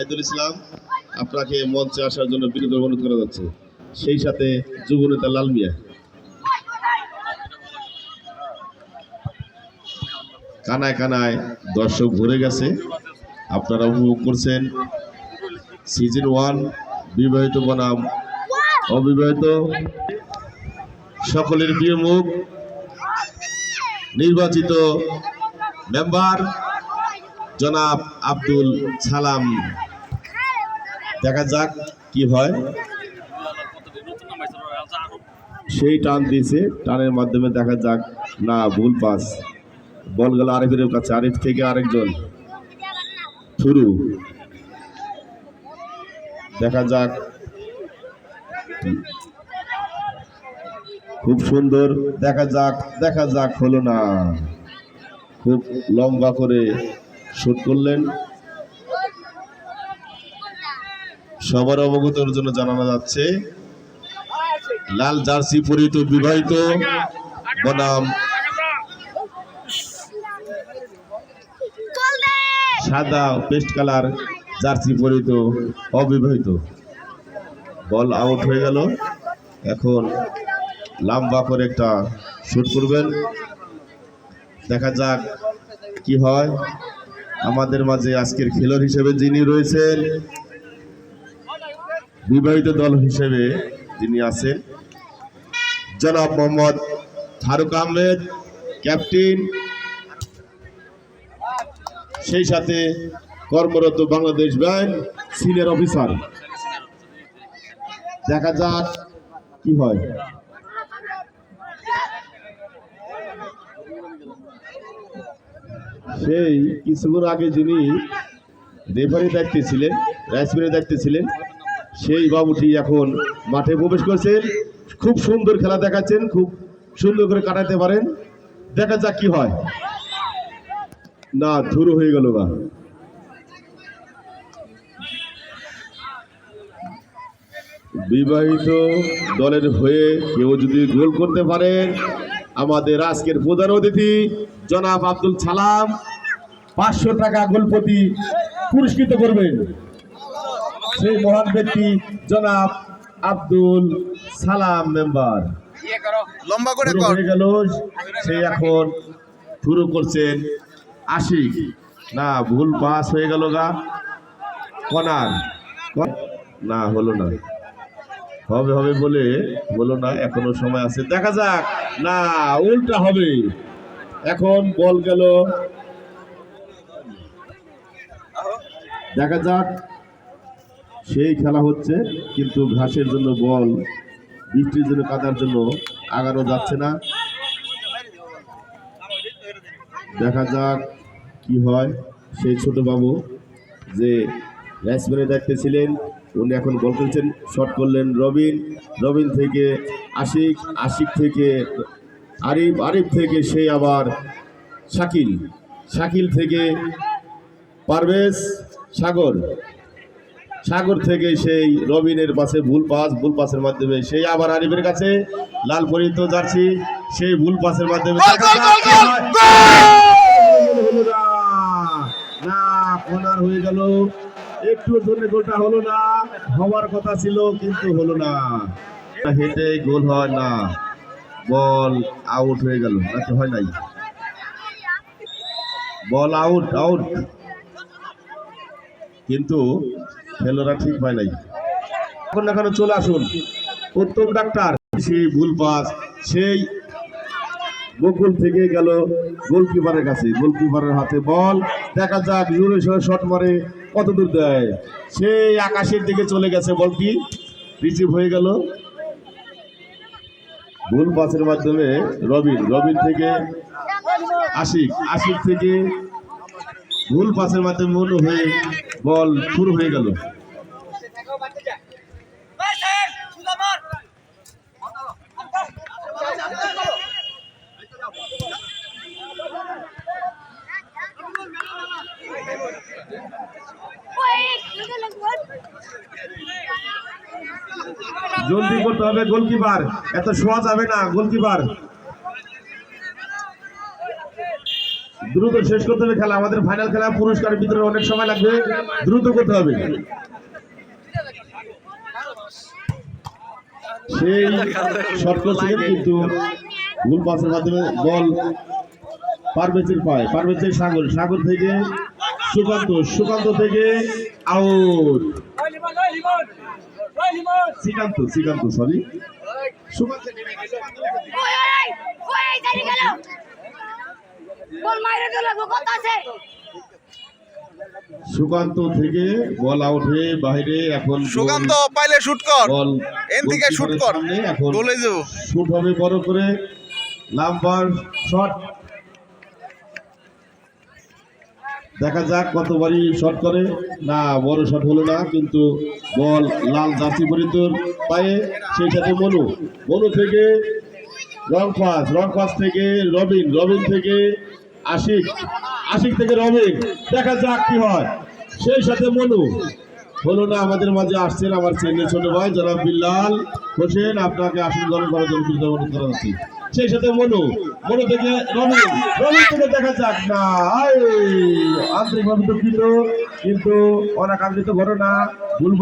সাইদুল ইসলাম আপনাকে মঞ্চে আসার জন্য বিনীত অনুরোধ করা যাচ্ছে। সেই সাথে যুব নেতা লাল মিয়া। কানায় কানায় দর্শক ভরে গেছে। আপনারা উপভোগ করছেন সিজন ওয়ান বিবাহিত বনাম। অবিবাহিত সকলের প্রিয় মুখ। নির্বাচিত মেম্বার জনাব আব্দুল সালাম। দেখা যাক কি হয়। সেই টান দিয়েছে, টানের মাধ্যমে দেখা যাক। না, ভুল পাস। বল গেল আরিফের কাছে, আরিফ থেকে আরেকজন। শুরু। দেখা যাক। খুব সুন্দর। দেখা যাক দেখা যাক হলো না। খুব লম্বা করে শুট করলেন। সবার অবগতর জন্য জানানো যাচ্ছে। লাল জার্সি পরিহিত, বিবাহিত। বনাম সাদা পেস্ট কালার, জার্সি পরিহিত, অবিবাহিত। বল আউট হয়ে গেল। এখন লম্বা করে একটা শুট করবেন। দেখা যাক কি হয়। আমাদের মাঝে আজকের খেলোয়াড় হিসেবে যিনি রয়েছেন বিবাহিত দল হিসেবে যিনি আছেন। জনাব মোহাম্মদ ফারুক আহমেদ, ক্যাপ্টেন। সেই সাথে কর্মরত বাংলাদেশ ব্যাংক সিনিয়র অফিসার। দেখা যাক কি হয়। সেই কিছুক্ষণ আগে যিনি রেফারি দায়িত্বে ছিলেন রাইসমিনের দায়িত্বে ছিলেন সেই বাবুটি এখন মাঠে প্রবেশ করছেন খুব সুন্দর খেলা দেখাচ্ছেন, খুব সুন্দর করে কাটাতে পারেন। দেখা যাক কি হয়। না ধুরু হয়ে গেল বা বিবাহিত দলের হয়ে কেউ যদি গোল করতে পারেন আমাদের আজকের প্রধান অতিথি জনাব আব্দুল সালাম পাঁচশো টাকা গোলপতি পুরস্কৃত করবেন। সেই মহান ব্যক্তি জনাব আব্দুল সালাম মেম্বার। লম্বা করে হয়ে গেল সে এখন শুরু করছেন আশিক। না ভুল পাস হয়ে গেল গা। কনার। না হলো না। হবে হবে বলে বলো না এখনও সময় আছে। দেখা যাক। না উল্টা হবে। এখন বল গেল। দেখা যাক। সেই খেলা হচ্ছে, কিন্তু ঘাসের জন্য বল, বৃষ্টির জন্য কাদার জন্য আগানো যাচ্ছে না। দেখা যাক কি হয়। সেই ছোট বাবু যে ব্যাটসম্যানের দায়িত্বে ছিলেন উনি এখন বল করছেন শট করলেন রবিন। রবিন থেকে আশিক আশিক থেকে আরিফ আরিফ থেকে সেই আবার শাকিল। শাকিল থেকে পারভেজ সাগর। সাগর থেকে সেই রবিনের পাশে ভুল পাস ভুল পাসের মাধ্যমে সেই আবার আরিফের কাছে লাল পরিহিত জার্সি সেই ভুল পাসের মাধ্যমে না। কর্নার হয়ে গেল। একটু জন্য গোলটা হলো না হওয়ার কথা ছিল কিন্তু হলো না। হেঁটে গোল হয় না বল আউট হয়ে গেল নাকি হয় নাই? বল আউট আউট কিন্তু খেলোয়াড়রা ঠিক হয় নাই। এখন এখানে চলে আসুন। উত্তম ডাক্তার। সেই ভুল পাস, সেই বকুল থেকে গেল গোলকিপারের কাছে। গোলকিপারের হাতে বল। দেখা যাক জোরে সোরে শট মারে কত দূর দেয়। সেই আকাশের দিকে চলে গেছে বলটি। রিসিভ হয়ে গেল। ভুল পাসের মাধ্যমে রবিন রবিন থেকে আশিক আশিক থেকে ভুল পাসের মাধ্যমে মনে হয়ে বল শুরু হয়ে গেল। জলদি করতে হবে গোলকিপার। এত শোয়া যাবে না, গোলকিপার। দ্রুত শেষ করতে হবে খেলা, আমাদের ফাইনাল খেলা পুরস্কারের ভিতরে অনেক সময় লাগবে। দ্রুত করতে হবে। সেই শর্ট করছিলেন কিন্তু ভুল পাসের মাধ্যমে বল পারভেজের পায়, পারভেজের সাগর সাগর থেকে সুকান্ত সুকান্ত থেকে আউট শ্রীকান্ত শ্রীকান্ত সরি সুকান্ত ওই ওই ওই ওই জানি গেল। বল মাইরে দিল কত আছে সুকান্ত থেকে বল আউট হয়ে বাইরে এখন সুকান্ত পাইলে শুট কর। বল এন থেকে শুট কর। গোলে যাব। শুট হবে বড় করে। লাম্বার শট দেখা যাক কতবারই শট করে। না, বড় শট হলো না, কিন্তু বল লাল জার্সি পরিতর পায়ে, সেই সাথে মনু। মনু থেকে রং পাস রং পাস থেকে রবিন রবিন থেকে আশিক আশিক থেকে রবিন। দেখা যাক কি হয়। সেই সাথে মনু। হলো না, আমাদের মাঝে আসছেন আমার ছেলে ছোট ভাই, জনাব বিল্লাল হোসেন। আপনাকে আসন গ্রহণ করার জন্য কৃতজ্ঞতা করা হচ্ছে সেই সাথে মনু। মনু থেকে রবি রবি থেকে দেখা যাক। না আন্তরিকভাবে দুঃখিত, কিন্তু অনাকাঙ্ক্ষিত ঘটনা ভুল